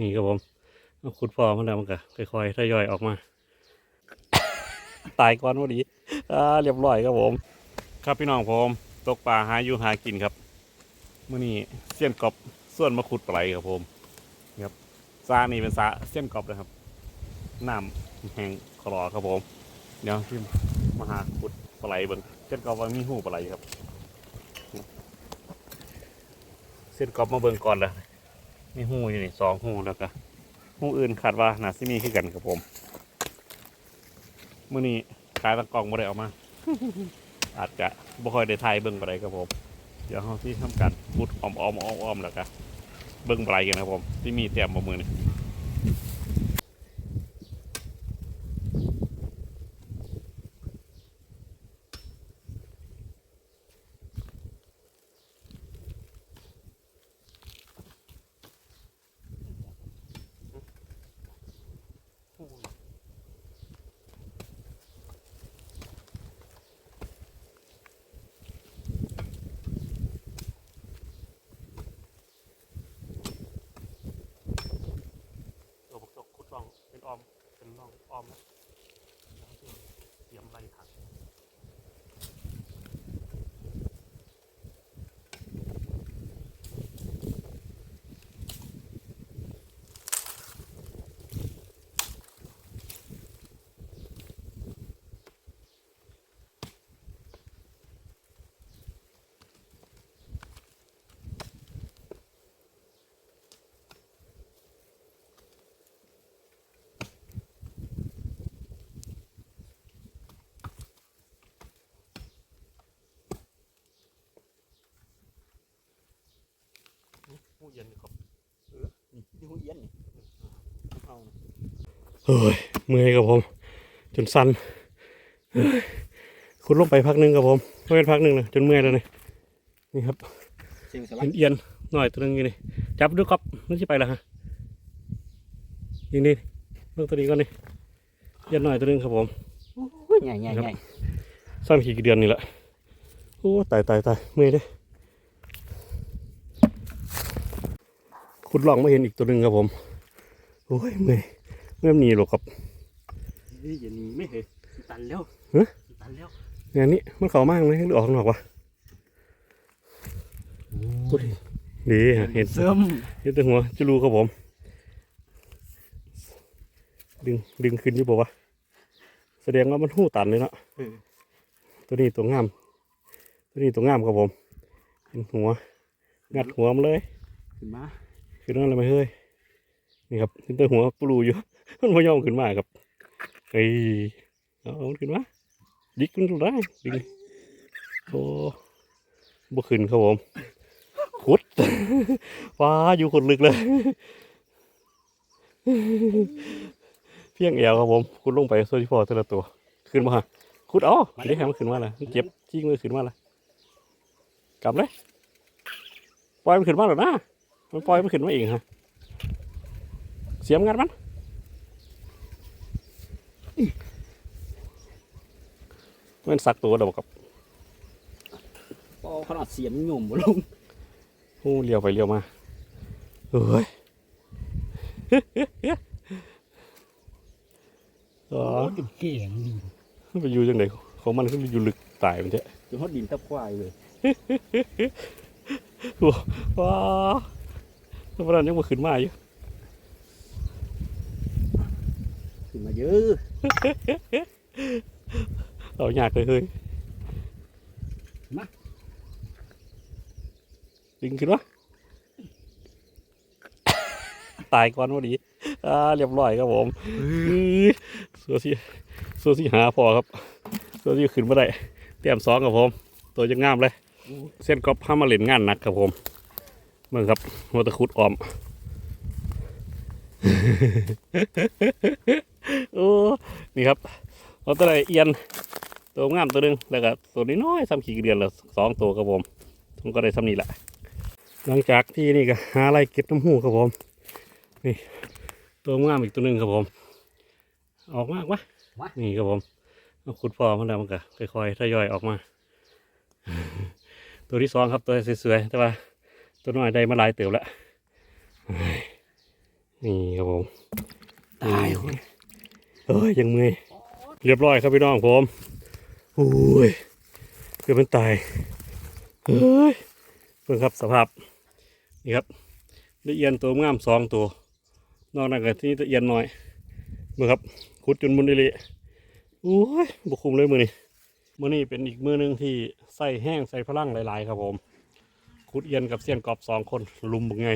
นี่ครับผมเอาขุดพอมันแล้วมันก็ค่อยๆทยอยออกมา ตายก่อนพอดีอ่าเรียบร้อยครับผม ครับพี่น้องผมตกปลาหาอยู่หากินครับเมื่อนี้เสี้ยนกอบส่วนมาขุดปลาไหลครับผมครับซานี่เป็นซาเสี้ยนกอบนะครับน้ำแห้งคลอครับผมเดี๋ยวพี่มาหาขุดปลาไหลเบิ่งเส้นกอบว่ามีหูปลาไหลครับ เส้นกอบมาเบิ่งก่อนเลย มีหูอยู่นี่สองหูแล้วก็หูอื่นคาดว่าน่าสิมีคือกันครับผมมื่อนี้ขายตะกล่องมาได้เออกมา อาจจะบ่ค่อยได้ถ่ายเบิ่งอะไรครับผม เดี๋ยวเราที่ทำการพุดอ้อมอ้อมอ้อมอ้อมแล้วก็เบิ่งอะไรกันนะครับผมที่มีเตรียมมามือนี่เออผมจะขุดลองเป็นอ้อม เป็นลองอ้อมนะเตรียมไรถัง หูเย็นนี่ครับนี่ที่หูเอี้ยนนี่เอานะเฮ้ยเมื่อยครับผม จนสั่นเฮ้ยขุดลงไปพักหนึงครับผมไม่เป็นพักหนึงนะจนเมื่อยแล้วนี่นี่ครับเสียงสลัเอีกยนเอียนหน่อยตัวหนึงอยู่นี่จับดูครับมันจะไปแล้วฮะนี่นี่เรื่องตัวนี้ก่อนนี่เอียนหน่อยตัวหนึงครับผมโอ้ยใหญ่ใหญ่ใหญ่สั้นกี่เดือนนี่แหละโอ้ตายตายตายเมื่อยเด้อ ขุดลองไม่เห็นอีกตัวหนึ่งครับผมโอ้ยเมื่อยเมื่อยหนีหรอกครับเฮ้ยอย่าหนีไม่เหยตันแล้วฮะตันแล้วงานนี้มันเข่ามากเลยหรือออกข้างนอกวะดีฮะเห็นเสริมเห็นแต่หัวจะรู้ครับผม ดึงดึงขึ้นอยู่บอกว่าวะแสดงว่ามันหู้ตันเลยเนาะเออตัวนี้ตัวงาม ตัวนี้ตัวงามครับผมเห็นหัว งัดหัวมันเลย ขึ้นมา ขึ้นอะไรไหมเฮ้ยนี่ครับเห็นแต่หัวปลูอยู่มันพยอมขึ้นมาครับเฮ้เอาเอามันขึ้นมาดิกมันได้ดึงโอ้บ่ขึ้นครับผมขุดฟ้าอยู่ขุดลึกเลย เพียงแอวครับผมขุดลงไปโซดิฟอร์แต่ละตัว ขึ้นมาขุดอ๋อเดี๋ยวให้มันขึ้นมาเลยเจ็บจิ้งเลยขึ้นมาเลยกลับเลยปล่อยมันขึ้นมาหรอนะ มันปล่อยมันขึ้นมาเองฮะเสียมงัดมันมันสักตัวเดียวกับปอขนาดเสียมหยุ่มบ่ลงหูเลี้ยวไปเลี้ยวมาเฮ้ยอ๋อติดเก่งดีมันไปอยู่จังไดของมันขึ้นไปอยู่ลึกตายมันเถอะจนฮอดดินตะควายเลยว้าว ตอนนั้นยังมาขึ้นมาอยู่ขึ้นมาเยอะเอายากเลยเฮ้ยดึงขึ้นวะตายก่อนพอดีอ่าเรียบร้อยครับผมอื้อสัวสิสัวสิหาพอครับสัวสิขึ้นมาได้เตรียมสองครับผม ตัวจะงามเลย เส้นก๊อปห้ามาเล่นงานหนักครับผม เมื่อครับหัวตะคุดออม โอ้ นี่ครับเราตัวใดเอียน ตัวงามตัวหนึงแล้วก็ตัวน้อยๆซ้ำขี่เดือนละสองตัวครับผมผมก็ได้ซ้ำนี่แหละ หลังจากที่นี่ก็หาอะไรเก็บน้ำหูครับผม นี่ ตัวงามอีกตัวหนึ่งครับผม ออกมากวะนี่ครับผมเอาขุดพอมันแล้วมันก็ค่อยๆทยอยออกมา ตัวที่สองครับตัวสวยๆแต่ว่า ตัวน้อยได้มาหลายเติบแล้วเฮ้ยนี่ครับผมตายคนเอ้ยยังเมื่อยเรียบร้อยครับพี่น้องผมโอ้ยเกือบเป็นตายเฮ้ยเพิ่งครับสภาพนี่ครับได้เอียนตัวงามสองตัวนอกนั้นก็ที่ตะเอียนหน่อยเมื่อครับขุดจนมุนดิเละโอ้ยบุคุมเลยมือนี้มือนี้เป็นอีกมือหนึงที่ใส่แห้งใส่พลังหลาย ๆ ครับผม ขุดเอียนกับเสียนกรอบสองคนลุมบุกไง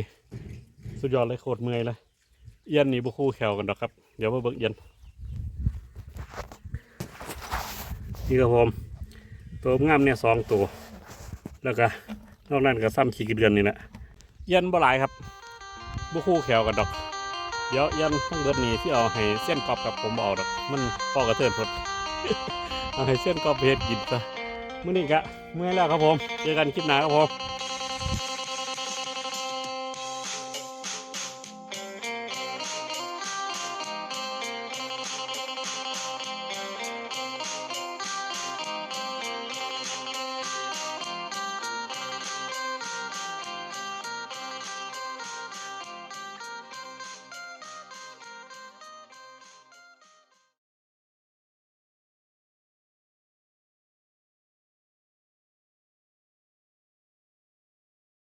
สุดยอดเลยโคตรเมื่อยเลยเอียนนี่บุคูแขวกันดอกครับ เดี๋ยวมาเบิกเอียนนี่ครับผมตัวงามเนี่ยสองตัว แล้วก็นอกนั้นก็ซ้ำขี้กเดือนนี่แหละเยันบ่หลายครับบุคู่แขวกันดอก เดี๋ยวยันทั้งเบิดนี้ที่เอาให้เส้นกรอบกับผมเอาดอก มันพอกระเทินพดเอาให้เส้นกรอบเฮ็ดกินซะมื้อนี้กะเมื่อแล้วครับผม เจอกันคลิปหน้าครับผม thank you